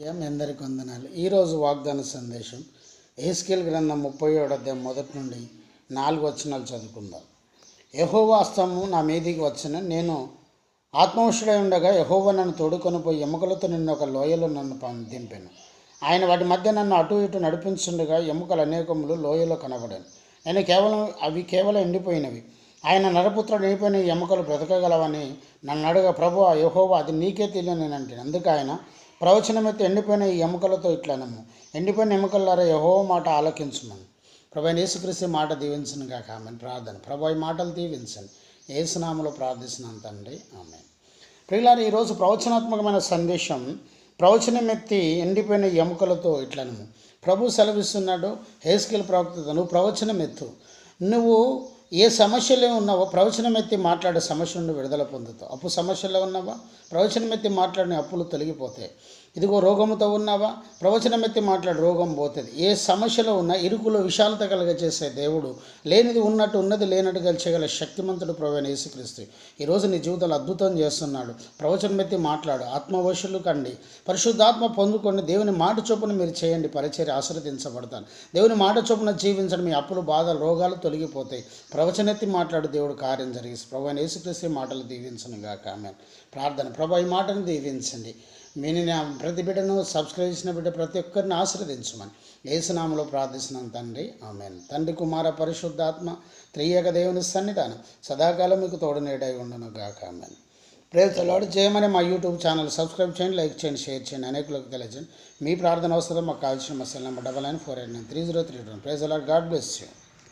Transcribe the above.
అందరికి వందనాలు. ఈరోజు వాగ్దాన సందేశం ఏస్కేల్ గ్రంథం ముప్పై ఏడు అధ్యాయం మొదటి నుండి నాలుగు వచనాలు చదువుకుందాం. యహోవాస్తము నా మీదికి వచ్చిన. నేను ఆత్మవశుడై ఉండగా యహోవ నన్ను తోడుకొని పోయి ఎముకలతో నిన్న ఒక లోయలో నన్ను దింపాను ఆయన వాటి మధ్య నన్ను అటు ఇటు నడిపించుండగా ఎముకలు అనేకములు లోయలో కనబడాను. నేను కేవలం అవి కేవలం ఎండిపోయినవి. ఆయన నరపుత్రుడు ఎండిపోయిన ఎముకలు బ్రతకగలవని నన్ను అడగ ప్రభు యహోవా అది నీకే తెలియని నేను అంటే అందుకు ఆయన ప్రవచనమైతే ఎండిపోయిన ఈ ఎముకలతో ఇట్లానము. ఎండిపోయిన ఎముకలారా యహో మాట ఆలకించుమని. ప్రభు యేసుక్రీస్తు మాట దీవించను కాక ఆమె ప్రార్థన. ప్రభు ఈ మాటలు దీవించండి. ఏసునామలో ప్రార్థిస్తున్నాను తండ్రి. ఆమె ప్రియులారు ఈరోజు ప్రవచనాత్మకమైన సందేశం ప్రవచనం ఎత్తి ఎండిపోయిన ఎముకలతో ఇట్లను ప్రభు సెలవిస్తున్నాడు హేస్కిల్ ప్రవక్త నువ్వు ప్రవచనం ఎత్తు నువ్వు ఏ సమస్యలో ఉన్నావో ప్రవచనం ఎత్తి మాట్లాడే సమస్య నుండి విడుదల పొందుతావు. అప్పు సమస్యలో ఉన్నావా? ప్రవచనం ఎత్తి మాట్లాడిన అప్పులు తొలగిపోతాయి. ఇదిగో రోగముతో ఉన్నావా? ప్రవచనం ఎత్తి మాట్లాడి రోగం పోతుంది. ఏ సమస్యలో ఉన్నా ఇరుకులో విశాలత కలగజేసే దేవుడు లేనిది ఉన్నట్టు ఉన్నది లేనట్టు చేయగల శక్తిమంతుడు ప్రవేణ యేసుక్రీస్తు. ఈరోజు నీ జీవితంలో అద్భుతం చేస్తున్నాడు. ప్రవచనం ఎత్తి మాట్లాడు ఆత్మవశులు కండి. పరిశుద్ధాత్మ పొందుకొని దేవుని మాట చొప్పున మీరు చేయండి పరిచయం ఆశీర్వదించబడతాను. దేవుని మాట చొప్పున జీవించడం మీ అప్పులు బాధలు రోగాలు తొలగిపోతాయి. ప్రవచనెత్తి మాట్లాడు దేవుడు కార్యం జరిగి ప్రభు యేసుక్రీస్తు మాటలు దీవించను గాక. ఆమె ప్రార్థన. ప్రభు ఈ మాటను దీవించండి. మీని నా ప్రతి బిడ్డను సబ్స్క్రైబ్ చేసిన బిడ్డ ప్రతి ఒక్కరిని ఆశీర్వదించమని ఏసునామలో ప్రార్థిస్తున్నాను తండ్రి. ఆమెన్. తండ్రి కుమార పరిశుద్ధాత్మ త్రియక దేవుని సన్నిధానం సదాకాలం మీకు తోడు నీడై ఉండను గాక. ఆమెన్. ప్రేతలాడు చేయమని మా యూట్యూబ్ ఛానల్ సబ్స్క్రైబ్ చేయండి లైక్ చేయండి షేర్ చేయండి అనేకులకు తెలియజేయండి. మీ ప్రార్థన అవసరం మాకు కావాల్సిన masala number double nine four eight nine three zero three two praise అలాడ్ గాడ్ బ్లెస్ యూ.